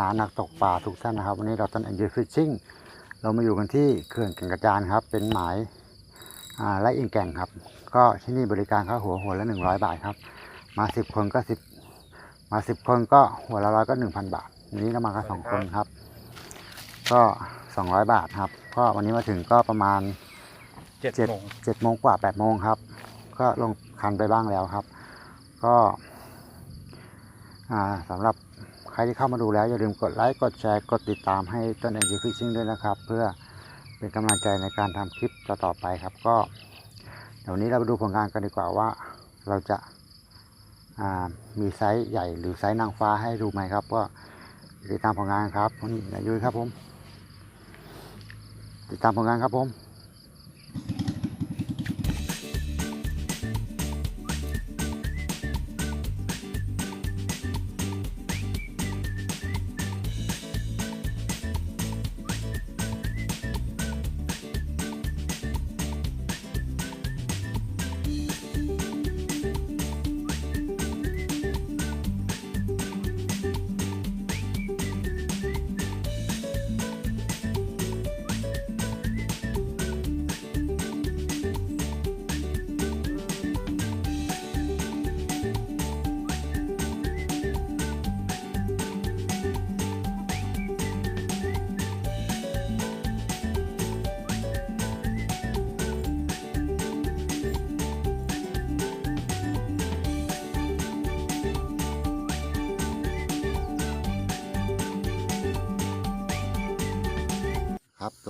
นานักตกปลาทุกท่านนะครับ วันนี้เราต้น Enjoy Fishing เรามาอยู่กันที่เขื่อนแก่งกระจานครับ เป็นหมายอ่าและอิงแก่งครับ ก็ที่นี่บริการค่าหัวหัวละ100บาทครับ มา10คนก็10มา10คนก็หัวละร้อยก็1,000บาทวันนี้เรามากันสองคนครับ ก็200บาทครับก็วันนี้มาถึงก็ประมาณเจ็ดเจ็ดโมงเจ็ดโมงกว่าแปดโมงครับ ก็ลงคันไปบ้างแล้วครับ ก็อ่าสำหรับ ใครที่เข้ามาดูแล้วอย่าลืมกดไลค์กดแชร์กดติดตามให้ต้นเอ็นจีฟิชชิ่งด้วยนะครับ เพื่อเป็นกำลังใจในการทำคลิปต่อๆไปครับ ก็เดี๋ยววนนี้เราไปดูผลงานกันดีกว่าว่าเราจะามีไซส์ใหญ่หรือไซส์นางฟ้าให้ดูไหมครับ ก็ติดตามผลงานครับนี่นายยุ้ยครับผม ติดตามผลงานครับผม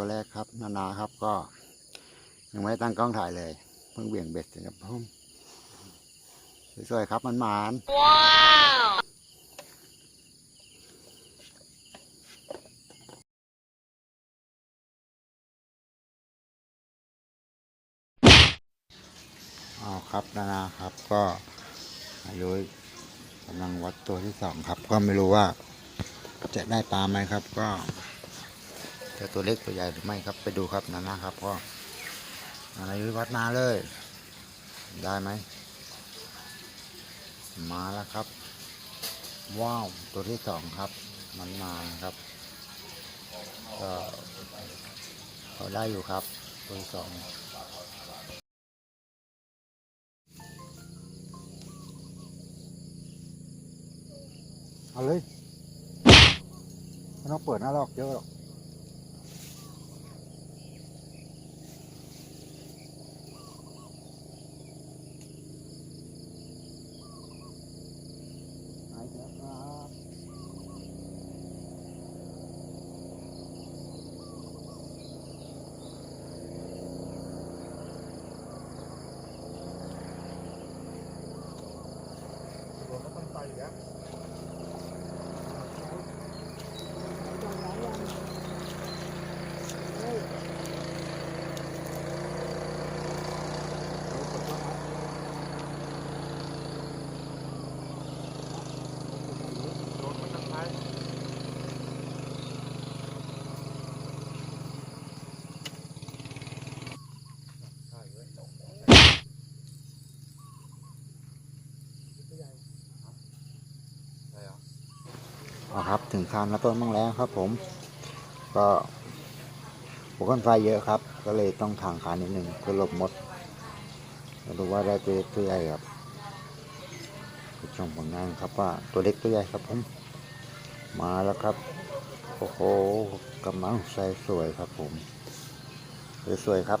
ตัวแรกครับ นานาครับก็ ยังไม่ตั้งกล้องถ่ายเลย เพิ่งเบี่ยงเบ็ดเสร็จครับผมสวยๆครับมันหมานอ้าวครับนานาครับก็อายุกำลังวัดตัวที่สองครับ ก็ไม่รู้ว่าจะได้ปลาไหมครับก็ จะตัวเล็กตัวใหญ่หรือไม่ครับ ไปดูครับนานาครับก็อะไรวิวัฒนาเลย ได้ไหม มาแล้วครับ ว้าว ตัวที่สองครับ มันมาครับ ก็ก็ได้อยู่ครับ ตัวที่สองเอาเลยไม่ต้องเปิดหน้าลอกเยอะหรอก ครับ ถึงคานแล้วต้นบ้างแล้วครับผม ก็หัวก้นไฟเยอะครับ ก็เลยต้องทางคานนิดนึงเพื่อหลบมดดูว่าได้ตัวเล็กตัวใหญ่ครับชมผลงานครับว่าตัวเล็กตัวใหญ่ครับผม มาแล้วครับ โอ้โหกำลังใส่สวยครับผม สวยๆครับ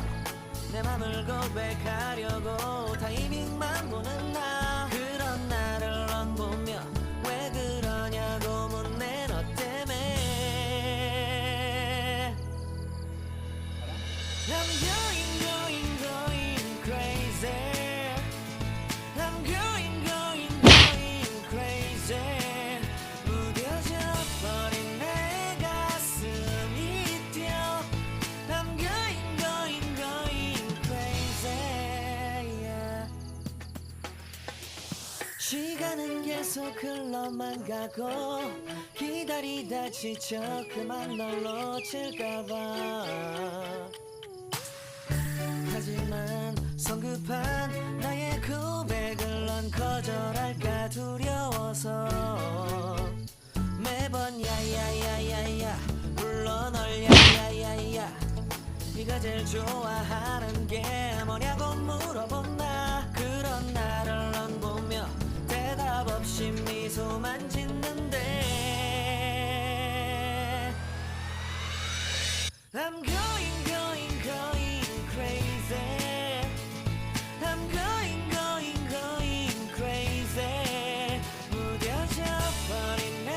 내 맘을 고백하려고 타이밍만 보는 흘러만 가고 기다리다 지쳐 그만 널 놓칠까봐. 하지만 성급한 나의 고백을 넌 거절할까 두려워서 매번 야야야야야 불러 널 야야야야. 네가 제일 좋아하는 게 뭐냐고 미소만 짓는데 I'm going going going crazy I'm going going going crazy 무뎌져 버린 내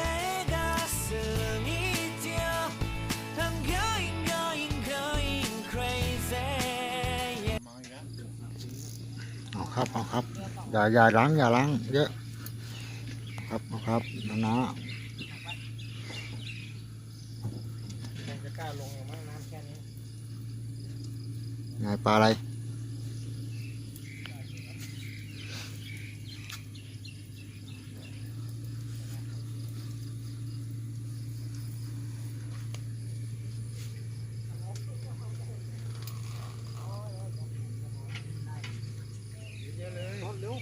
가슴이 뛰어 I'm going going going crazy yeah. มาอีกแล้ว เอาครับเอาครับ อย่าอย่าล้างอย่าล้างเยอะ นะนะใครจะกล้าลงหรือไม่น้ำแค่นี้ไงปลาอะไร เยอะเลยเร็ว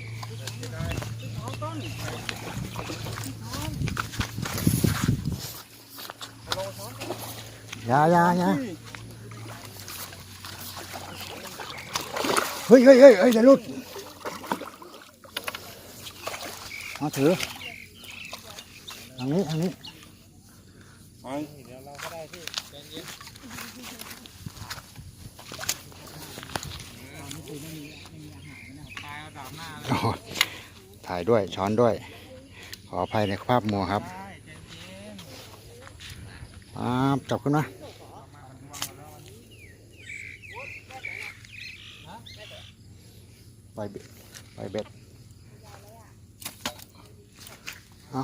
จะได้เอาต้นฮัลโหลช้อน อ ย่าอย่าอย่าเฮ้ยเฮ้ยเฮ้ยเฮ้ยจะหลุดมาถือทางนี้ทางนี้ไปเดี๋ยวเราก็ได้พี่ใจเย็นตายเอาดาบหน้าเลยอ๋อถ่ายด้วยช้อนด้วย ขออภัยในภาพมัวครับได้ใจเย็นอ่าจับขึ้นมา ไปเบ็ดไปเบ็ดเอา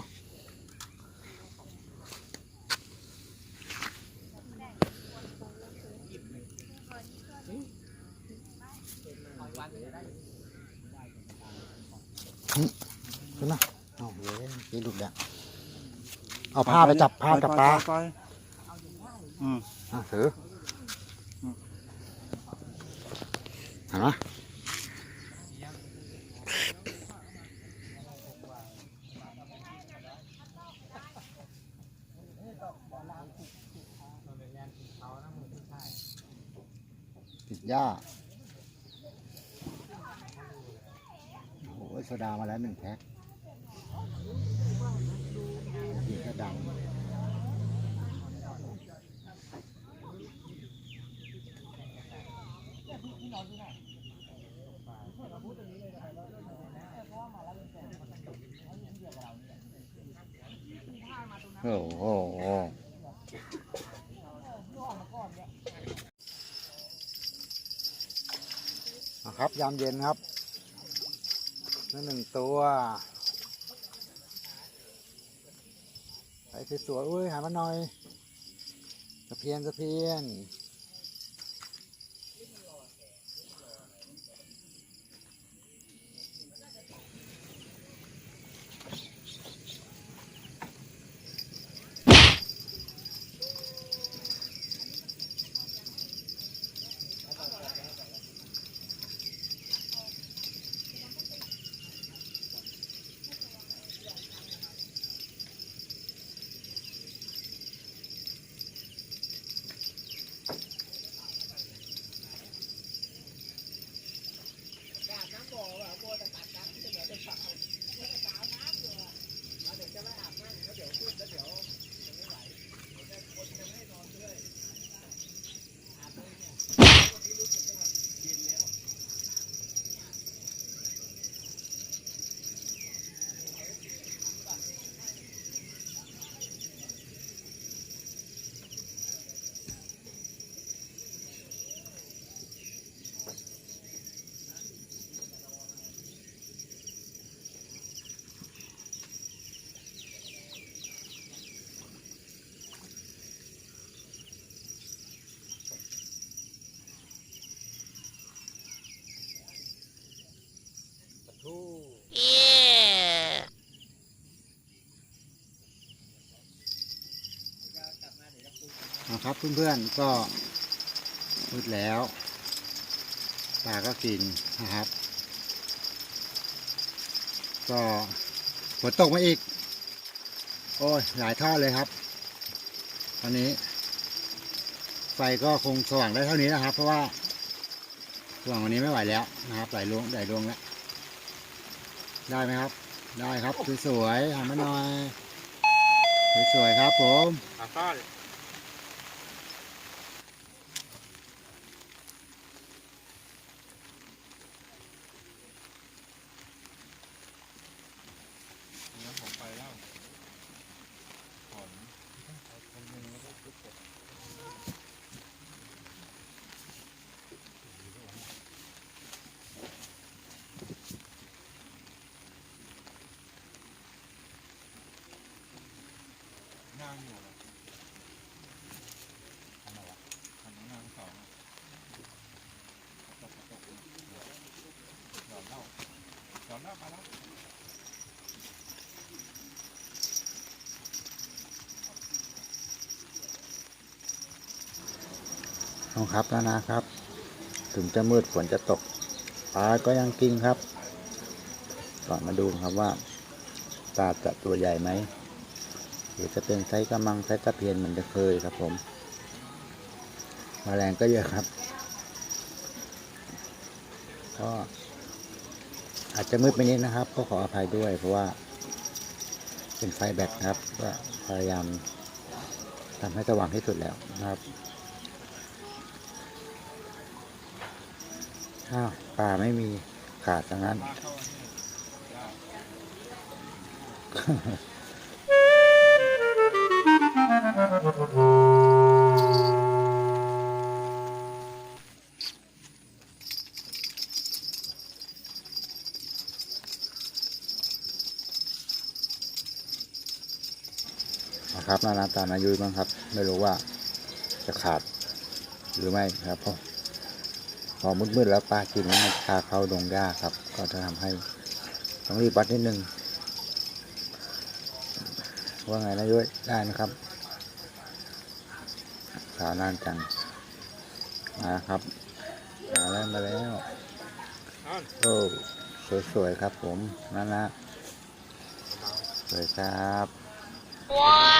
หึขึ้นมาเอาเว้ยกี่หลุดแล้วเอาผ้าไปจับผ้าจับปลาไปอืมอะถือเห็นไหม หญ้าโอ้โหโซดามาแล้วหนึ่งแพ็คดีก็ดังโอ้โหเอา ครับยามเย็นครับนั่นหนึ่งตัวไปสวยๆอุ้ยหามาหน่อยสะเพียนสะเพียน เพื่อนๆก็มืดแล้วปลาก็กินนะครับ ก็ฝนตกมาอีก โอ้ยหลายท่อเลยครับตอนนี้ ไฟก็คงสว่างได้เท่านี้นะครับ เพราะว่าสว่างวันนี้ไม่ไหวแล้วนะครับหลายดวงหลายดวงแล้วได้ไหมครับ ได้ครับสวยๆหันมาหน่อยสวยๆครับผมขาซ่อนงั้นผมไปแล้วถอนคนหนึ่งแล้วก็ทุบกดนั่งอยู่นะทำไมวะทำนั่งสองอะตกตกหยอดเหล้าหยอดเหล้ามาแล้ว ต้องครับแล้วนะครับ ถึงจะมืดฝนจะตกปลาก็ยังกินครับก่อนมาดูครับว่าปลาจะตัวใหญ่ไหมหรือจะเป็นไซส์กระมังไซส์ตะเพียนเหมือนจะเคยครับผมมแมลงก็เยอะครับก็อาจจะมืดไปนิดนะครับ ก็ขออภัยด้วย เพราะว่า เป็นไฟแบตครับ ก็พยายามทำให้สว่างที่สุดแล้วนะครับ อ้าวปลาไม่มีขาดดังนั้น นะครับนานาตานายุยบ้างครับ ไม่รู้ว่าจะขาดหรือไม่ครับพราะ พอมืดๆแล้วปลากินแล้วมันพาเข้าดงหญ้าครับ ก็จะทำให้ต้องรีบวัดนิดนึงว่าไงนะยุ้ยได้นะครับขาวนานจังมาครับมาแล้วมาแล้วโอ้สวยๆครับผมนั่นนะสวยครับโอ้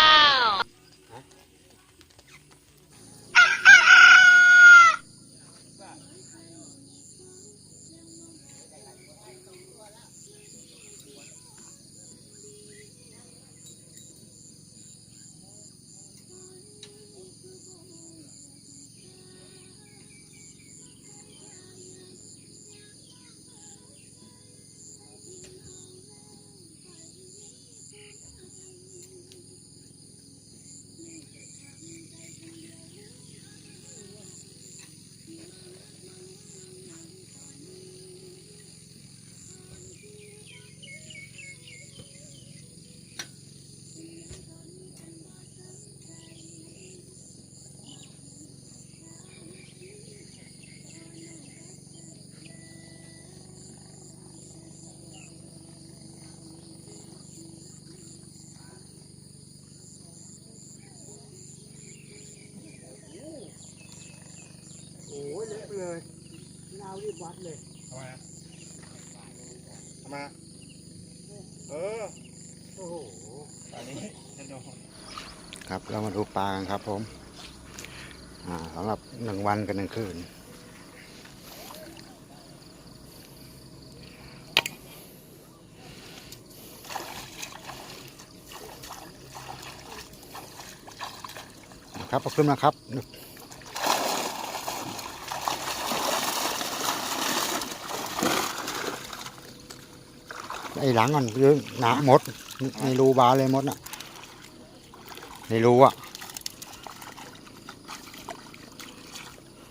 ะไปเลยนาวรีบวัดเลยทำไมอะทำไมอะเออ โอ้โหตอนนี้จะโดนครับเรามาดูปลากันครับผมอ่าสำหรับหนึ่งวันกับหนึ่งคืนนะครับเอาขึ้นมาครับ ไอ้หลังมันเยอะหนาหมดในรูบาเลยมดน่ะในรูอะ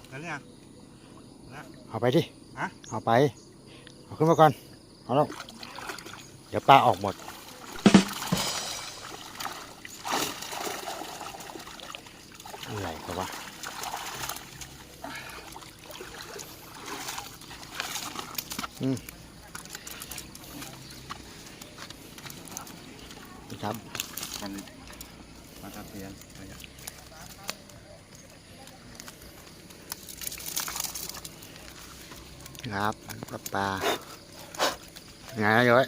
แล้วเนี่ยเอาไปดิฮะเอาไป เอาขึ้นมาก่อน เอาแล้วเดี๋ยวปลาออกหมด อะไรกันวะอืม ครับมันรับเทียนครับปลาปลาไงนยอย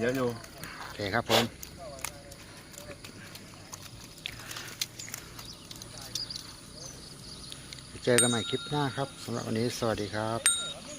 เยอะอยู่โอเคครับผมเจอกันใหม่คลิปหน้าครับสำหรับวันนี้สวัสดีครับ